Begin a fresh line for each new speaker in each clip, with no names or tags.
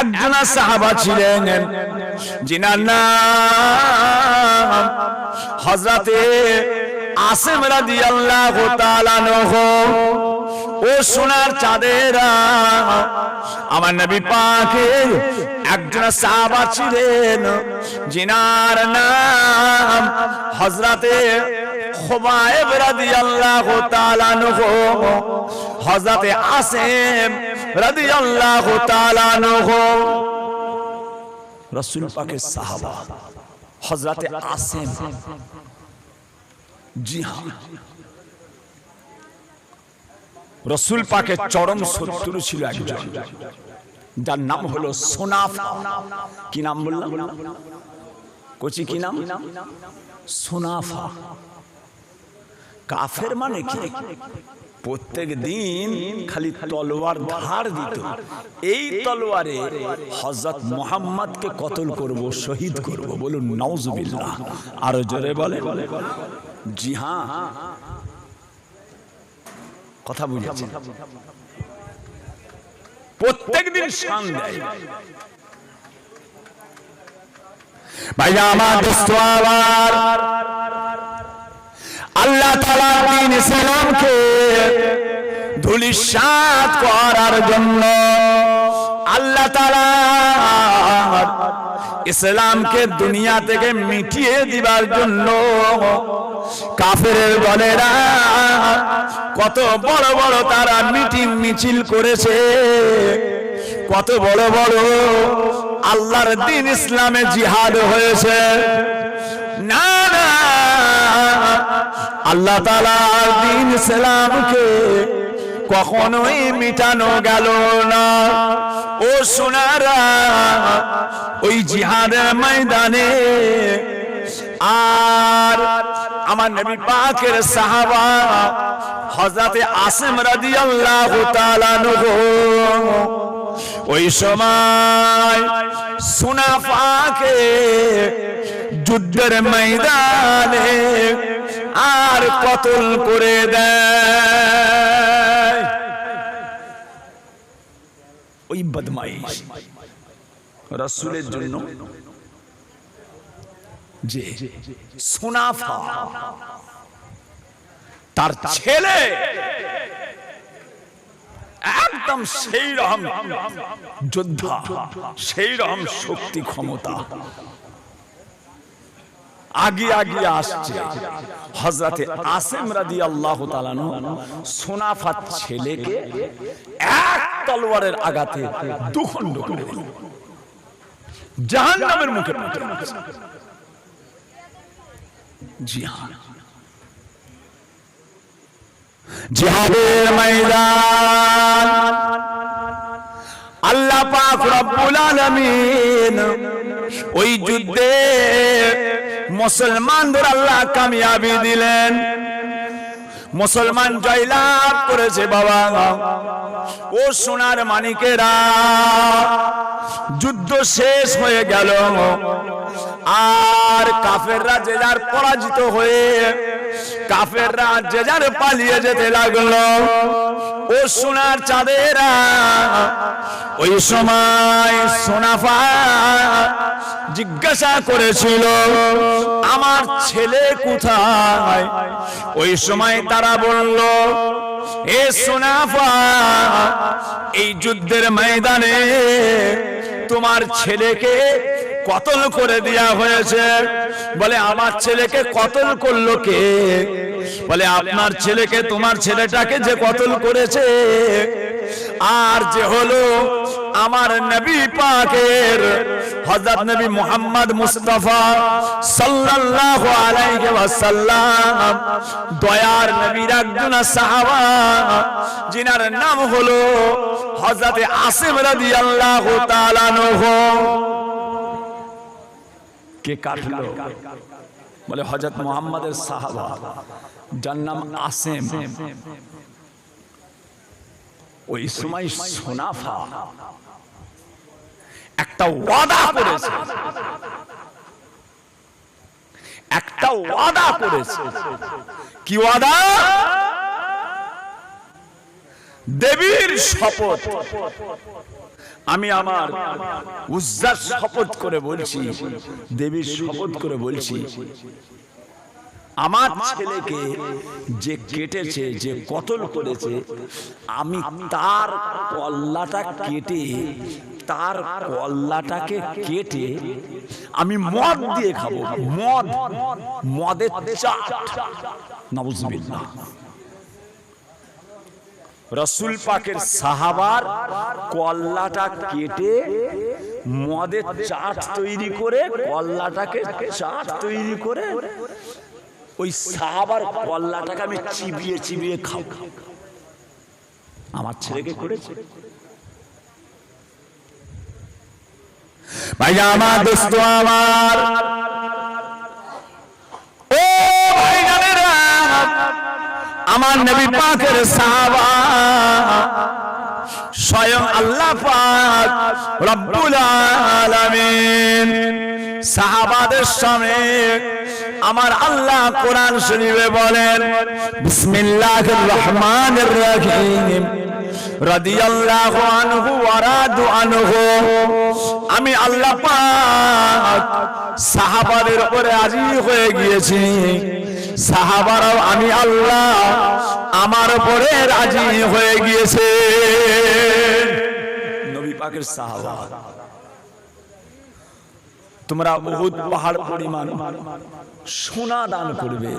একজন সাহাবা ছিলেন। যিনার নাম হজরতে আসেম তাআলা আনহু। ও সোনার চাঁদেরা আমার নবী পাকের একজন সাহাবা ছিলেন। যিনার নাম হজরতে রাদিয়াল্লাহু তাআলা আনহু। হজরতে আসেম রাসূল পাকের সাহাবা হজরতে আসেম। জি হ্যাঁ। রসুল পাকের চরম শত্রু ছিল একজন। যার নাম হলো সোনাফা। কি নাম বললাম? কচি কি নাম? সোনাফা। কাফের মানে কি? প্রত্যেক দিন খালি তলোয়ার ধার দিত। এই তলোয়ারে হজরত মোহাম্মদকে কতল করব, শহীদ করব বলুন নওজুবিল্লাহ আরও জোরে বলে জি হ্যাঁ। কথা বুঝেছেন? প্রত্যেক দিন শান দেয়। ভাইয়া, আমার আল্লাহ তাআলা দিন ইসলামকে ধুলিসাৎ করার জন্য আল্লাহ তাআলা ইসলামকে দুনিয়া থেকে মিটিয়ে দিবার জন্য কাফের বলেরা কত বড় বড় তারা মিটিং মিছিল করেছে, কত বড় বড় আল্লাহর দিন ইসলামে জিহাদ হয়েছে। আল্লাহ তালার দিন ইসলামকে কখনোই মিটানো গেল না। ও সোনারা, ওই জিহাদের ময়দানে, আর আমার নবী পাকের সাহাবা হযরতে আসিম রাদিয়াল্লাহু তাআলা নহু ওই সময় সুনাফাকে যুদ্ধের ময়দানে আর কতল করে দেয়? ওই জন্য যে সুনাফা, তার ছেলে একদম সেই রকম যোদ্ধা, সেই রকম শক্তি ক্ষমতা আগে আগে আসছে। হজরতে আসেম রাদি আল্লাহ তালানো সোনাফাত ছেলেকে এক তলোয়ারের আঘাতে দুখণ্ড করে দিল। জাহান্নামের মুখে পাঠিয়ে দিয়েছে। জি হ্যাঁ জিহাদের ময়দান। আল্লাহ পাক রব্বুল আলামিন ওই যুদ্ধে মুসলমানদের আল্লাহ কামিয়াবি দিলেন। মুসলমান জয়লাভ করেছে বাবা। ও সোনার মানিকেরা, যুদ্ধ শেষ হয়ে গেল। আর কাফেররা যে যার পরাজিত হয়ে কাফেররা যে যার পালিয়ে যেতে লাগল। ও সোনার চাঁদেরা, ওই সময় সোনাফা জিজ্ঞাসা করেছিল, আমার ছেলে কোথায়? ওই সময় তারা বলল, এ সোনাফা, এই যুদ্ধের ময়দানে তোমার ছেলেকে কতল করে দেয়া হয়েছে? বলে, আমার ছেলেকে কতল করল কে? বলে, আপনার ছেলেকে, তোমার ছেলেটাকে যে কতল করেছে, আর যে হলো আমার নবী পাকের হযরত নবী মুহাম্মদ মুস্তাফা সাল্লাল্লাহু আলাইহি ওয়াসাল্লাম, দয়ার নবীর একজন সাহাবা, যিনার নাম হলো হযরত আসিম রাদিয়াল্লাহু তাআলা আনহু। কে কাটলো? বলে হযরত মুহাম্মাদের সাহাবা, যার নাম আসেম। ওই সময় সোনাফা একটা ওয়াদা করেছে। একটা ওয়াদা করেছে। কি ওয়াদা? দেবীর শপথ। আমি আমার উজ্জার শপথ করে বলছি, দেবীর শপথ করে বলছি, আমার ছেলেকে যে কেটেছে, যে কতল করেছে, আমি তার কল্লাটা কেটে, তার কল্লাটাকে কেটে আমি মদ দিয়ে খাব, মদ, মদের চাট। নবজবিল্লাহ রসুল পাকের সাহাবার কল্লাটা কেটে মদের চাট তৈরি করে, কল্লাটাকে চাট তৈরি করে ওই সাহাবার কল্লাটাকে আমি চিবিয়ে চিবিয়ে খাও আমার ছেলেকে করেছে। ভাইয়া আমার দোস্ত, আমার। ও ভাইজানেরা আমার নবী পাকের সাহাবা। স্বয়ং আল্লাহ পাক রব্বুল আলামিন সাহাবাদের সামনে আমার আল্লাহ কোরআন শরীফে বলেন বিসমিল্লাহির রহমানির রহিম। রাদিয়াল্লাহু আনহু ওয়া রাদু আনহু। আমি আল্লাহ পাক সাহাবাদের উপরে আজি হয়ে গিয়েছি। সাহাবারাও আমি আল্লাহ আমার উপরে রাজি হয়ে গিয়েছে। নবী পাকের সাহাবা। তোমরা বহুত পাহাড় পরিমাণ সোনা দান করবে।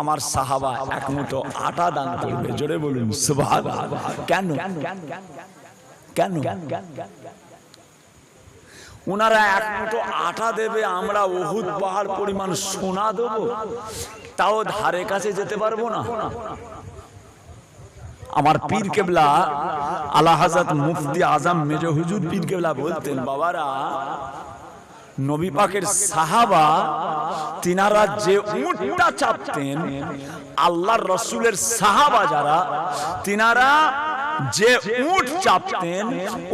আমার সাহাবা এক মুঠো আটা দান করবে। জোরে বলুন কেন? কেন? ওনারা এক মুঠো আটা দেবে, আমরা বহুত পাহাড় পরিমাণ সোনা দেবো। তাও ধারে কাছে যেতে পারব না। আমার পীর কেবলা, আলা হাজাত মুফতি আজম মেজ হুজুর পীর কেবলা বলতেন, বাবারা নবী পাকের সাহাবা, তিনারা যে উটটা চাপতেন, আল্লাহর রসুলের সাহাবা যারা, তিনারা যে উট চাপতেন,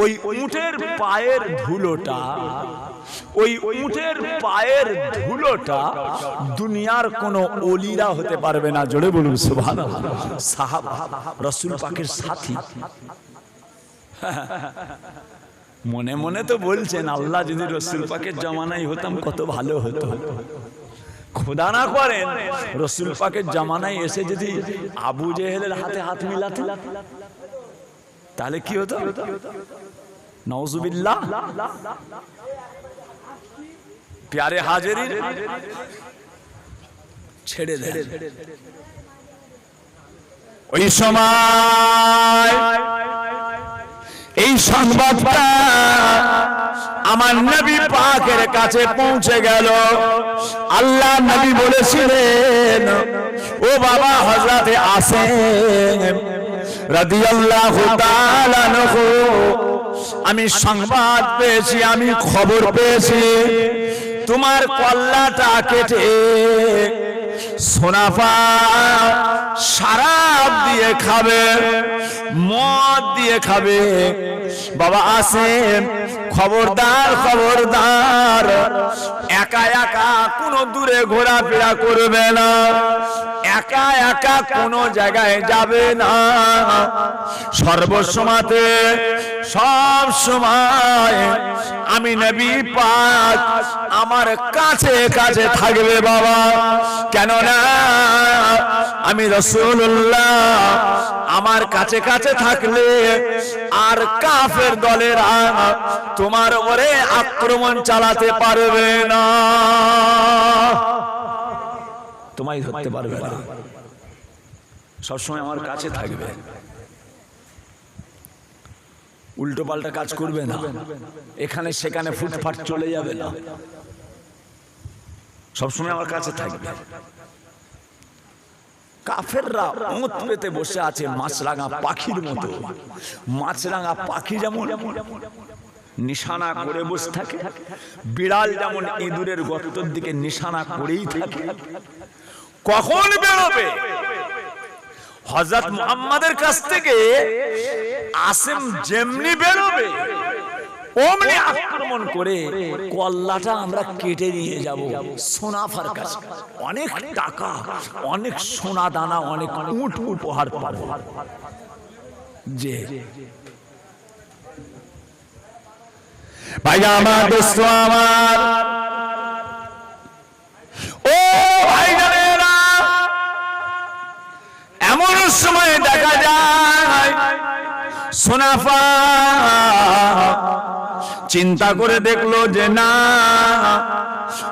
ওই উটের পায়ের ধুলোটা, ওই উটের পায়ের ধুলোটা দুনিয়ার কোন অলিরা হতে পারবে না। জোরে বলুন, সুবহানাল্লাহ। সাহাবা, রসুল পাকের সাথী। মনে মনে তো বলছেন, আল্লাহ যদি রসুল পাকের জামানাই হতাম কত ভালো হতো। খোদা না করেন, রসুল পাকের জামানায় এসে যদি আবু জেহেলের হাতে হাত মিলাতে তাহলে কি হতো? নওজুবিল্লাহ। প্যারে হাজেরি ছেড়ে দেন। ওই সময় এই সংবাদটা আমার নবী পাকের কাছে পৌঁছে গেল। আল্লাহ নবী বলেছিলেন, ও বাবা হজরতে আসেন রাদিয়াল্লাহু তাআলা আমি সংবাদ পেয়েছি, আমি খবর পেয়েছি। তোমার কল্লাটা কেটে সোনাফা সারাপ দিয়ে খাবে, মদ দিয়ে খাবে। বাবা আসেন, খবরদার খবরদার। একা একা কোনো দূরে ঘোরাফেরা করবে না। একা একা কোনো জায়গায় যাবে না। সর্বসমাতে সব সময় আমি নবী পাক আমার কাছে কাছে থাকবে বাবা। কেন না আমি রসুল্লাহ আমার কাছে কাছে থাকলে আর কাফের দলেরা তোমার ওরে আক্রমণ চালাতে পারবে না। তোমায় ধরতে পারবে না। সবসময় আমার কাছে থাকবে। উল্টো পাল্টা কাজ করবে না। এখানে সেখানে ফুটফাট চলে যাবে না। সবসময় আমার কাছে থাকবে। কাফেররা ওঁত পেতে বসে আছে মাছরাঙা পাখির মতো। মাছরাঙা পাখি যেমন নিশানা করে বসে থাকে, বিড়াল যেমন ইঁদুরের গর্তর দিকে নিশানা করেই থাকে। কখন বেরোবে হজরত মুহাম্মাদের কাছ থেকে আসেম যেমনি বেরোবে অমনি আক্রমণ করে কল্লাটা আমরা কেটে নিয়ে যাব সোনাফার কাছে। অনেক টাকা অনেক সোনা দানা অনেক উঠ উপহার পাবো। যে।
ভাই আমার দোস্ত আমার। ও ভাই সময় দেখা যায়। সোনাফা চিন্তা করে দেখল যে না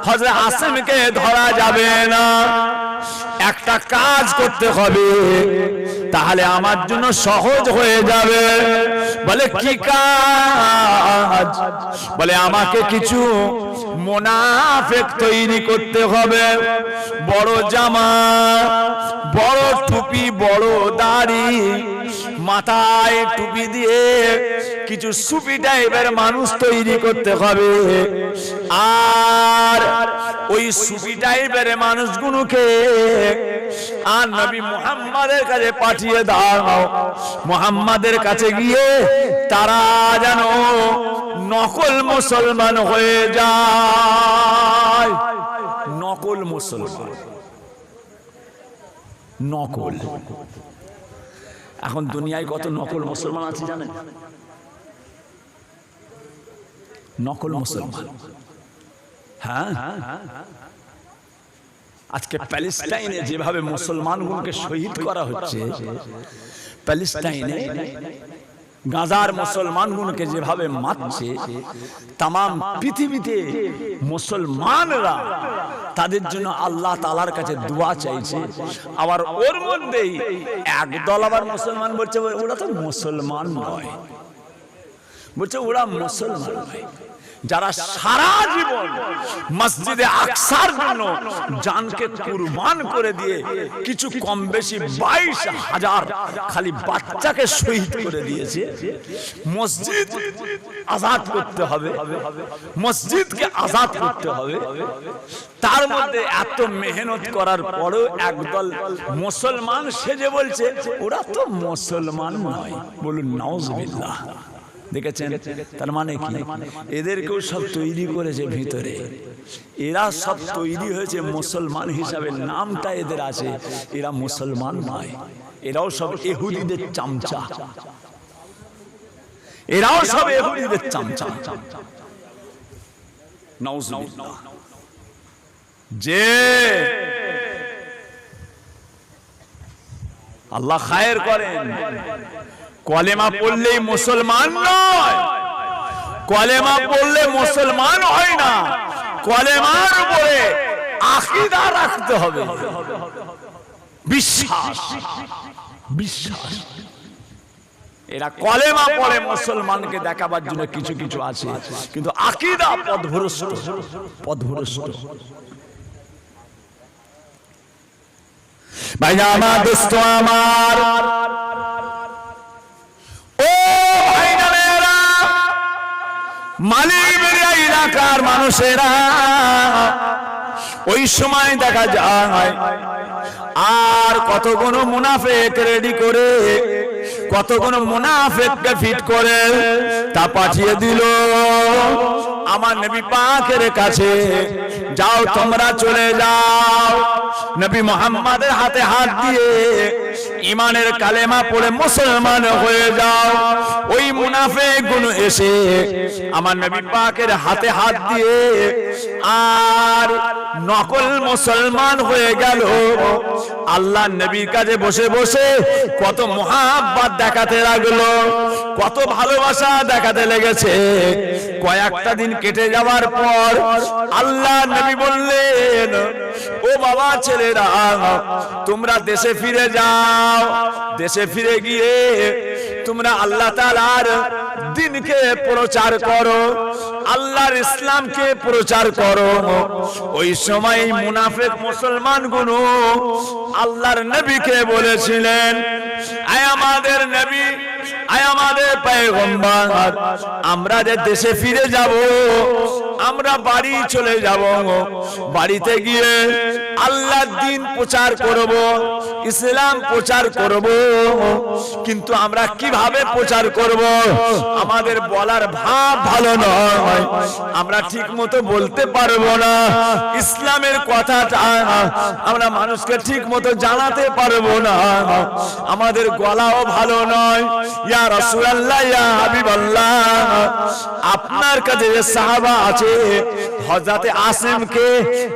হজরত আসিমকে ধরা যাবে না। একটা কাজ করতে হবে, তাহলে আমার জন্য সহজ হয়ে যাবে। বলে, কি কাজ? বলে, আমাকে কিছু মোনাফেক তৈরি করতে হবে। বড় জামা, বড় টুপি, বড় দাড়ি, মাথায় টুপি দিয়ে কিছু সুপি টাইপের মানুষ তৈরি করতে হবে। আর ওই সুপি টাইপের মানুষগুলোকে আর নবী মুহাম্মাদের কাছে পাঠিয়ে দাও। মুহাম্মাদের কাছে গিয়ে তারা যেন নকল মুসলমান হয়ে যায়।
নকল মুসলমান। নকল। এখন দুনিয়ায় কত নকল মুসলমান আছে জানেন? নকল মুসলমান। হ্যাঁ? আজকে প্যালেস্টাইনে যেভাবে মুসলমানগুলোকে শহীদ করা হচ্ছে প্যালেস্টাইনে গাজার মুসলমানগুলোকে যেভাবে মারছে তাম পৃথিবীতে মুসলমানরা তাদের জন্য আল্লাহ তালার কাছে দোয়া চাইছে। আবার ওর মধ্যেই একদল আবার মুসলমান বলছে, ওরা তো মুসলমান নয়। বলছে, ওরা মুসলমান নয়। যারা সারা জীবন মসজিদে আকসার জন্য জানকে কুরবান করে দিয়ে কিছু কম বেশি বাইশ হাজার খালি বাচ্চাকে শহীদ করে দিয়েছে, মসজিদ আজাদ করতে হবে, মসজিদকে আজাদ করতে হবে। তার মধ্যে এত মেহনত করার পরেও একদল মুসলমান সেজে বলছে, ওরা তো মুসলমান নয়। বলুন নওয়াজবিল্লাহ দেখেছেন? তার মানে কি? এদেরকেও সব তৈরি করেছে ভিতরে। এরা সব তৈরি হয়েছে মুসলমান হিসাবে। নামটা এদের আছে এরা মুসলমান নয়। এরাও সব এহুদিদের চামচা। এরাও সব এহুদিদের চামচা।
যে আল্লাহ খায়ের করেন। কলেমা পড়লেই মুসলমান নয়। কলেমা পড়লে মুসলমান হয় না। কলেমার উপরে আকিদা রাখতে হবে। বিশ্বাস। বিশ্বাস। এরা কলেমা পড়ে মুসলমানকে দেখাবার জন্য কিছু কিছু আছে। কিন্তু আকিদা পদভ্রষ্ট পদভ্রষ্ট ভাই আমার দোস্ত আমার। মালিবেরিয়া এলাকার মানুষেরা, ওই সময় দেখা যায়, আর কতগুলো মুনাফেক রেডি করে, কতগুলো মুনাফেককে ফিট করে, তা পাঠিয়ে দিল। আমার নবী পাকের কাছে, যাও তোমরা চলে যাও। নবী মোহাম্মদের হাতে হাত দিয়ে ইমানের কালেমা পড়ে মুসলমান হয়ে যাও। ওই মুনাফে গুণ এসে আমার নবী পাকের হাতে হাত দিয়ে আর নকল মুসলমান হয়ে গেল। আল্লাহ নবীর কাছে বসে বসে কত মহাব্বাত দেখাতে লাগল, কত ভালোবাসা দেখাতে লেগেছে। কয়েকটা দিন কেটে যাওয়ার পর আল্লাহ নবী বললেন, ও বাবা ছেলেরা, তোমরা দেশে ফিরে যাও, দেশে ফিরে গিয়ে তোমরা আল্লাহ তালার দিনকে প্রচার করো, আল্লাহর ইসলামকে প্রচার করো। ওই সময় মুনাফেক মুসলমানগুলো আল্লাহর নবীকে বলেছিলেন, আয় আমাদের নবী আয় আমাদের পয়গম্বর, আমরা যে দেশে ফিরে যাব, আমরা বাড়ি চলে যাব। বাড়িতে গিয়ে আল্লাহ দিন প্রচার করব, ইসলাম প্রচার করব। কিন্তু আমরা কীভাবে প্রচার করব? আমাদের বলার ভাব ভালো নয়। আমরা ঠিক মতো বলতে পারব না। ইসলামের কথাটা আমরা মানুষকে ঠিক মতো জানাতে পারব না। আমাদের গলাও ভালো নয়। ইয়া রাসূলুল্লাহ, ইয়া হাবিবাল্লাহ। আপনার কাছে যে সাহাবা আছে, হযরতে আসিমকে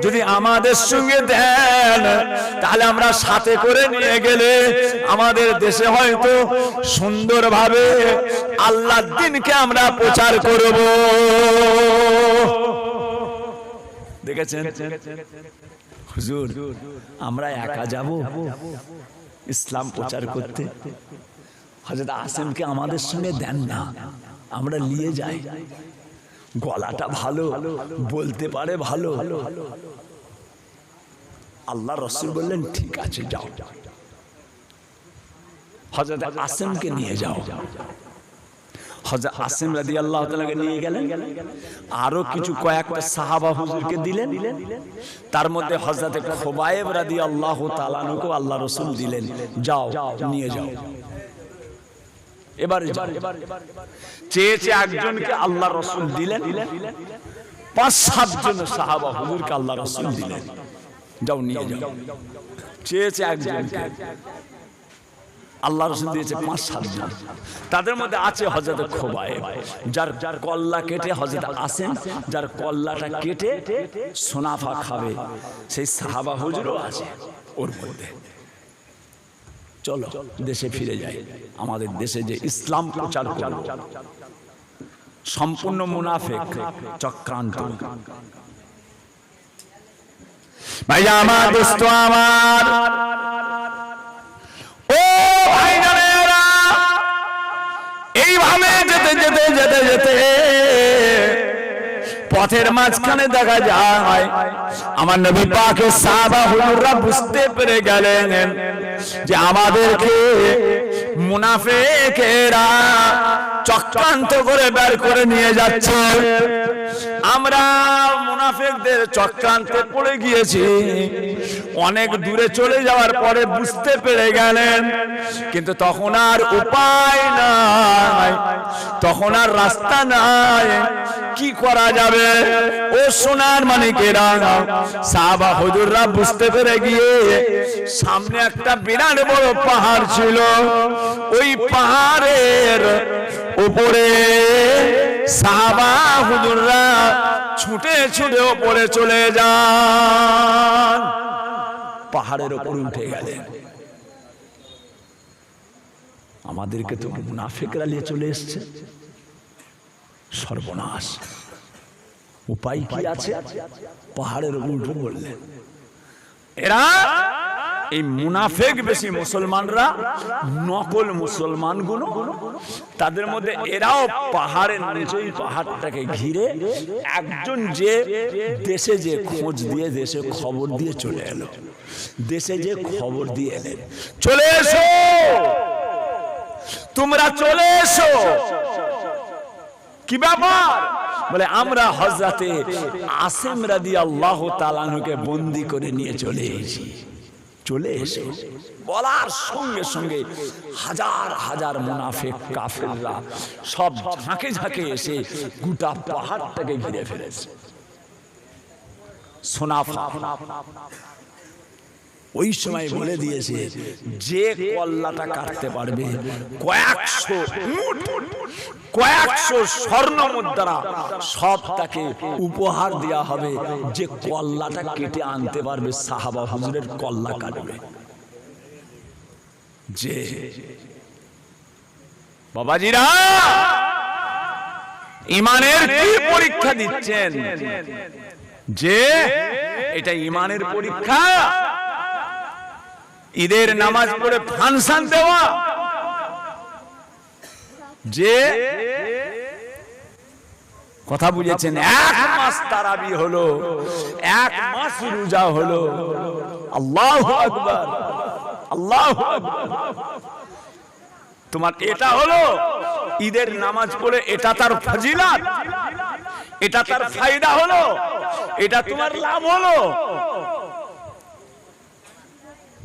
যদি আমাদের সঙ্গে দেন, তাহলে আমরা সাথে করে নিয়ে গেলে আমাদের দেশে হয়তো সুন্দরভাবে আল্লাহর দিনকে আমরা প্রচার করব। দেখেছেন? হুজুর, আমরা একা যাব? ইসলাম প্রচার করতে? হযরত আসিমকে আমাদের সঙ্গে দেন না। আমরা নিয়ে যাই। গলাটা ভালো, বলতে পারে ভালো। আল্লাহ রসুল বললেন, ঠিক আছে, যাও। হজরত আসিমকে নিয়ে যাও। হজরত আসিম রাদি আল্লাহ তালাকে নিয়ে গেলেন। আরও কিছু কয়েকটা সাহাবা হুজুরকে দিলেন। তার মধ্যে হজরত খোবায়েব রাদি আল্লাহ তালানুকে আল্লাহ রসুল দিলেন, যাও, নিয়ে যাও। এবারে। চেয়েছে একজনকে আল্লাহ রসুল দিলেন, পাঁচ সাতজন সাহাবা হুজুরকে আল্লাহ রসুল দিলেন। যাও, নিয়ে যাও। চেয়েছে একজনকে, আল্লাহ রসুল দিয়েছে পাঁচ, সাতজন। তাদের মধ্যে আছে হজরত খোবায় যার যার কল্লা কেটে হজরত আসেন যার কল্লাটা কেটে সোনাফা খাবে। সেই সাহাবা হুজুরও আছে ওর মধ্যে। চলো, দেশে ফিরে যাই। আমাদের দেশে যে ইসলাম প্রচার করব সম্পূর্ণ মুনাফেক চক্রান্ত। ভাই আমার দোস্ত আমার। ও ভাই এইভাবে যেতে যেতে যেতে যেতে। পথের মাঝখানে দেখা যায়। আমার নবী পাকে সাহাবা হুজুররা বুঝতে পেরে গেলেন যে আমাদেরকে মুনাফেকেরা চক্রান্ত করে বের করে নিয়ে যাচ্ছে। আমরা মুনাফেকদের চক্রান্তে পড়ে গিয়েছি। অনেক দূরে চলে যাওয়ার পরে বুঝতে পেরে গেলেন, কিন্তু তখন আর উপায় নাই, তখন আর রাস্তা নাই। কি করা যাবে? ও সোনার মানিকেরা, সাহাবা হজুররা বুঝতে পেরে গিয়ে সামনে একটা বিরাট বড় পাহাড় ছিল। ওই পাহাড়ের উপরে সাহাবা হুজুররা ছুটে ছুটে ওপরে চলে যান। পাহাড়ের ওপর উঠে গেলেন। আমাদেরকে তো মুনাফেকরা নিয়ে চলে এসছে। সর্বনাশ। উপায় কি আছে? পাহাড়ের উঠে বললেন এরা এই মুনাফেক বেশি মুসলমানরা, নকল মুসলমানগুলো তাদের মধ্যে এরাও পাহাড়ের নিচে পাহাড়টাকে ঘিরে একজন যে দেশে যে খোঁজ দিয়ে দেশে খবর দিয়ে চলে এলো। দেশে যে খবর দিয়ে এলেন। চলে এসো! তোমরা চলে এসো! কি ব্যাপার? বলে, আমরা হজরাতে আসেম রাদি আল্লাহ তালানুকে বন্দি করে নিয়ে চলে এসেছি। চলে এসে বলার সঙ্গে সঙ্গে হাজার হাজার মুনাফেক কাফেররা সব ঝাঁকে ঝাঁকে এসে গোটা পাহাড়টাকে ঘিরে ফেলেছে। সোনাফা ওই সময় বলে দিয়েছে, যে কল্লাটা কাটতে পারবে, কয়েকশো কয়েকশো স্বর্ণ মুদ্রা, সব তাকে উপহার দেওয়া হবে। যে কল্লাটা কেটে আনতে পারবে, সাহাবা হুজুরের কল্লা কাটবে। যে বাবাজিরা, ইমানের কি পরীক্ষা দিচ্ছেন? যে, এটা ইমানের পরীক্ষা। ঈদের নামাজ পড়ে ফাংশন দেওয়া। যে কথা বুঝেছেন এক মাস তারাবি হলো এক মাস রোজা হলো। আল্লাহ আকবার আল্লাহ তোমার এটা হলো ঈদের নামাজ পড়ে এটা তার ফজিলাত
এটা তার ফায়দা হলো এটা তোমার লাভ হলো?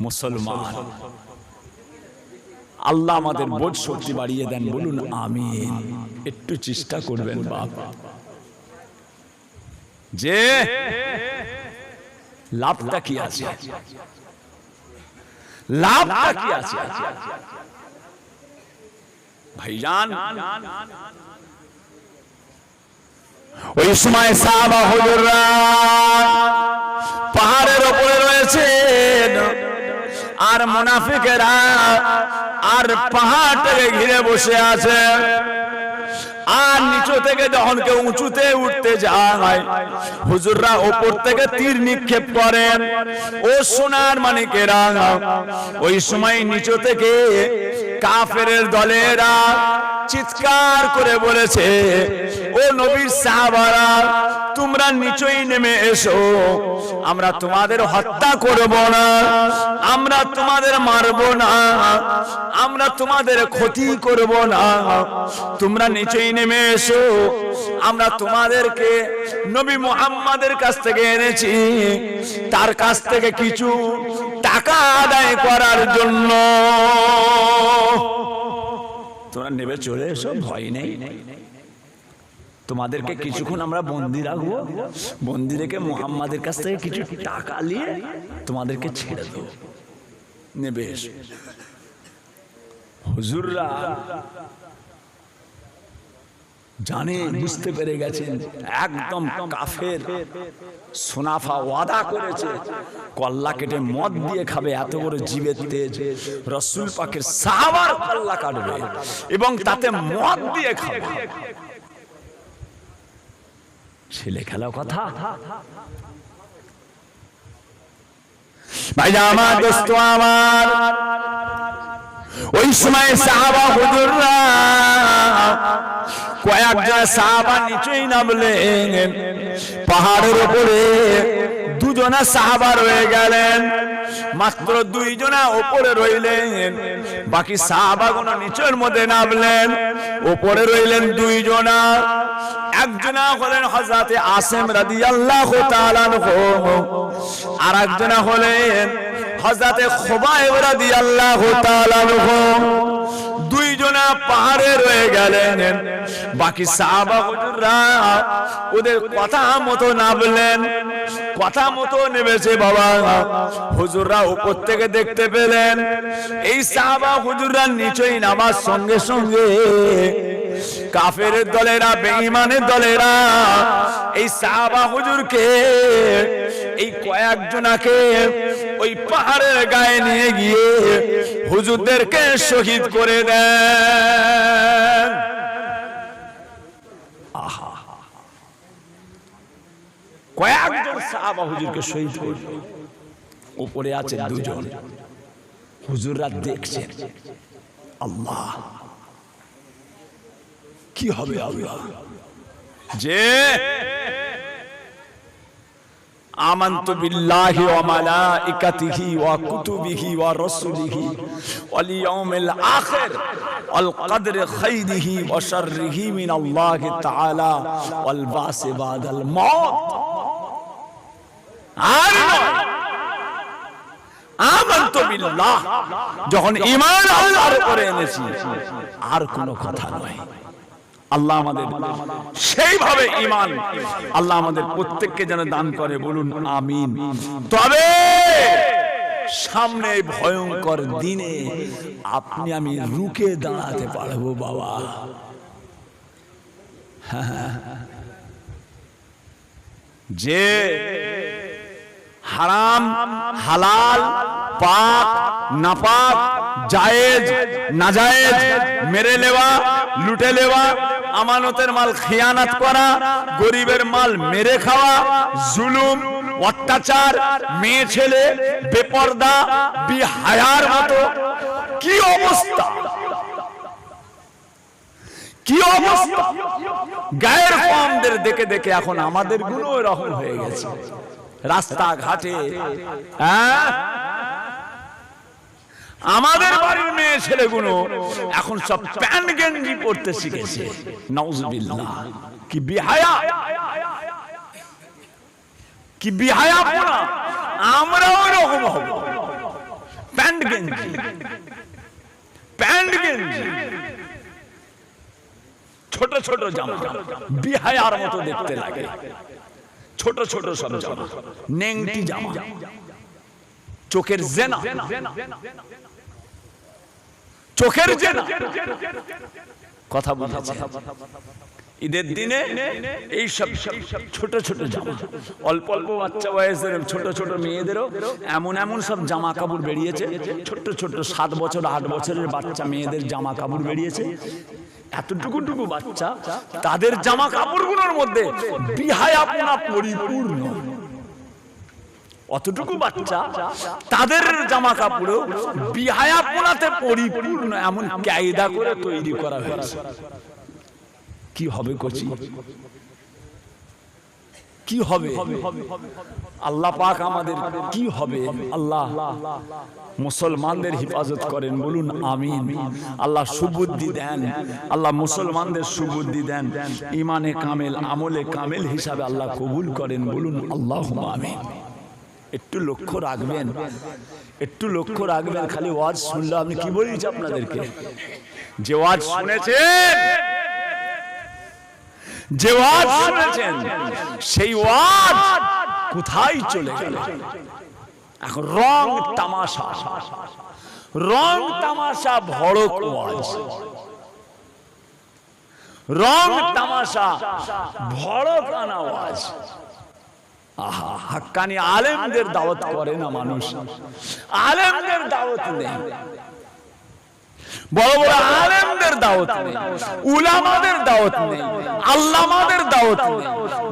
মুসলমান। আল্লাহ আমাদের বোধ শক্তি বাড়িয়ে দেন, বলুন আমিন। একটু চেষ্টা করবেন, বাপ। যে লাভটা কি আছে? লাভটা কি আছে? ভাইজান,
ওই সময় সাহাবা হুজুররা পাহাড়ের ওপরে রয়েছেন। আর মুনাফিকেরা আর পাহাড়টাকে ঘিরে বসে আছে। আর নিচু থেকে যখন কেউ উঁচুতে উঠতে যায়, হুজুররা ওপর থেকে তীর নিক্ষেপ করেন ও সোনার মানিকেরা, ওই সময় নিচু থেকে কাফের দলেরা চিৎকার করে বলেছে, ও নবীর সাহাবারা, তোমরা নিচই নেমে এসো। আমরা তোমাদের হত্যা করব না, আমরা তোমাদের মারব না, আমরা তোমাদের ক্ষতি করব না। তোমরা নিচেই নেমে এসো। আমরা তোমাদেরকে নবী মুহাম্মাদের কাছ থেকে এনেছি। তার কাছ থেকে কিছু টাকা আদায় করার জন্য।
তোমরা নেবে চলে এসো, ভয় নেই। তোমাদেরকে কিছুক্ষণ আমরা বন্দি রাখব। বন্দি রেখে মোহাম্মদের কাছ থেকে কিছু টাকা নিয়ে তোমাদেরকে ছেড়ে দেবো। নেবে এসো। হুজুররা জানে বুঝতে পেরে গেছেন একদম কাফের। সোনাফা ওয়াদা করেছে। কল্লা কেটে মদ দিয়ে খাবে এত বড় জীবের তেজ। রসুল পাকের সাহাবার কল্লা কাটবে এবং তাতে মদ দিয়ে খাবে। ছেলে খেলা কথা।
ভাই আমার দোস্ত আমার ওই সময় সাহাবা হুজুররা কয়েকজন সাহাবা নিচেই নামলেন। পাহাড়ের উপরে দুজনা সাহাবা রয়ে গেলেন। মাত্র দুইজনা ওপরে রইলেন। বাকি সাহাবাগুলো নিচের মধ্যে নামলেন। ওপরে রইলেন দুইজনা। একজনা হলেন হজরতে আসেম রাদিয়াল্লাহু তাআলা আর একজনা হলেন হজরতে খোবাইব রাদিয়াল্লাহু তাআলা দুইজনা পাহাড়ে রয়ে গেলেন। বাকি সাহাবা হুজুররা ওদের কথা মতো নামলেন। কথা মতো নেমেছে বাবা। হুজুররা উপর থেকে দেখতে পেলেন। এই সাহাবা হুজুররা নিচেই নামার সঙ্গে সঙ্গে কাফের দলেরা, বেঈমানের দলেরা এই সাহাবা হুজুরকে, এই কয়েকজনাকে ওই পাহাড়ের গায়ে নিয়ে গিয়ে হুজুরদেরকে শহীদ করে দেন।
শহীদ উপরে আছে হুজুররা দেখছেন। কি হবে
যে آمنت بالله وملائكته وكتبه ورسله واليوم الآخر والقدر خيره وشره من الله تعالى والبعث بعد الموت আর নয়। আমান্ত বিল্লাহ যখন ইমান আল্লাহর উপরে এনেছি আর কোনো কথা নয় আল্লাহ আমাদের সেইভাবে ইমান আল্লাহ আমাদের প্রত্যেককে যেন দান করে, বলুন আমিন। তবে সামনে ভয়ঙ্কর দিনে আপনি আমি রুকে দাঁড়াতে পারব, বাবা। যে হারাম, হালাল, পাক, নাপাক, জায়েজ, নাজায়েজ, মেরে নেওয়া, লুটে নেওয়া আমানতের মাল খেয়ানাত করা, গরিবের মাল মেরে খাওয়া, জুলুম, অত্যাচার, মেয়ে ছেলে, বেপর্দা, বিহায়ার মতো। কি অবস্থা? কি অবস্থা? গায়ের কমদের দেখে দেখে এখন আমাদেরগুলো এরকম হয়ে গেছে। রাস্তাঘাটে হ্যাঁ? আমাদের বাড়ির মেয়ে ছেলেগুলো এখন সব প্যান্ট গেঞ্জি পড়তে শিখেছে। নওজবিল্লাহ কি বিহায়া।
কি বিহায়া এরকম হব। প্যান্ট গেঞ্জি। প্যান্ট গেঞ্জি। ছোট ছোট জামা। বিহায়ার মতো দেখতে লাগে। ছোট ছোট সব জামা। নেংটি জামা। চোখের জেনা। চোখের জেনা। কথা বুঝেছে ঈদের দিনে এই সব ছোট ছোট জামা। অল্প অল্প বাচ্চা বয়সের ছোট ছোট মেয়েদেরও এমন এমন সব জামা কাপড় বেরিয়েছে। ছোট্ট ছোট্ট সাত বছর আট বছরের বাচ্চা মেয়েদের জামা কাপড় বেরিয়েছে। এতটুকু টুকু বাচ্চা তাদের জামা কাপড়গুলোর মধ্যে বিহায়াপনা পরিপূর্ণ। অতটুকু বাচ্চা, তাদের জামা কাপড় বিহায়াপনাতে পরিপূর্ণ এমন কায়দা করে তৈরি করা হয়েছে। কি হবে কচি? কি হবে? আল্লাহ পাক আমাদের কি হবে? আল্লাহ মুসলমানদের হেফাজত করেন, বলুন আমিন। আল্লাহ সুবুদ্ধি দেন, আল্লাহ মুসলমানদের সুবুদ্ধি দেন। ইমানে কামেল, আমলে কামেল হিসাবে আল্লাহ কবুল করেন, বলুন আল্লাহ আমিন। একটু লক্ষ্য রাখবেন, একটু লক্ষ্য রাখবেন, খালি ওয়াজ শুনলে আমি কি বলেছি আপনাদেরকে? যে ওয়াজ শুনেছেন, যে ওয়াজ শুনেছেন, সেই ওয়াজ কোথায় চলে গেল? এখন রং তামাশা রং তামাশা ভড়ক ওয়াজ। রং তামাশা ভড়ক আনা ওয়াজ। হাক্কানি আলেমদের দাওয়াত করে না মানুষ। আলেমদের দাওয়াত নেই। বড় বড় আলেমদের দাওয়াত নেই। উলামাদের দাওয়াত নেই। আল্লামাদের দাওয়াত নেই।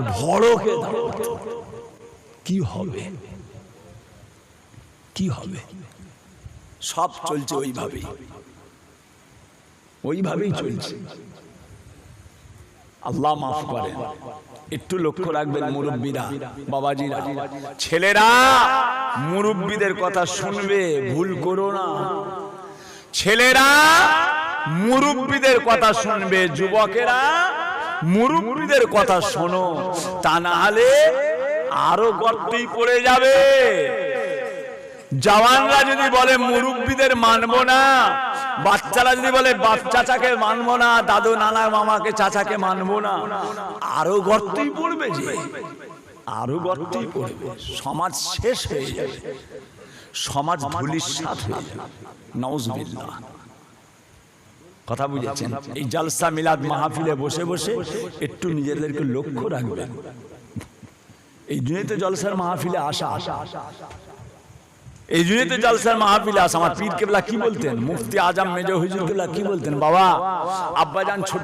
ভড়কে দাওয়াত। কি হবে? কি হবে? সব চলছে ওইভাবেই। ওইভাবেই চলছে। আল্লাহ মাফ করেন একটু লক্ষ্য রাখবেন মুরব্বীরা, বাবাজিরা। ছেলেরা, মুরব্বীদের কথা শুনবে, ভুল করো না। ছেলেরা, মুরব্বীদের কথা শুনবে, যুবকেরা, মুরব্বীদের কথা শোনো। তা না হলে আরও গর্তেই পড়ে যাবে। জওয়ানরা যদি বলে, মুরব্বীদের মানবো না বাচ্চারা যদি বলে, বাপ চাচাকে মানবো না, দাদু নানা মামাকে চাচাকে মানবো না, আরও গর্তেই পড়বে যে, আরও গর্তেই পড়বে। সমাজ শেষ হয়ে যাবে। সমাজ ধুলিস্বাদ হয়ে যাবে। নওজবিল্লাহ কথা বুঝেছেন? এই জালসা মিলাদ মাহফিলে বসে বসে একটু নিজেদেরকে লক্ষ্য রাখবেন। এই জন্যই তো জলসার মাহফিলে আসা আসা আসা আসা। এই জন্যই তো জালসার মাহফিল আস আমার পীর কেবলা কি বলতেন? মুফতি আজম মেজর হুজুর কেবলা কি বলতেন? বাবা, আব্বাজান ছোট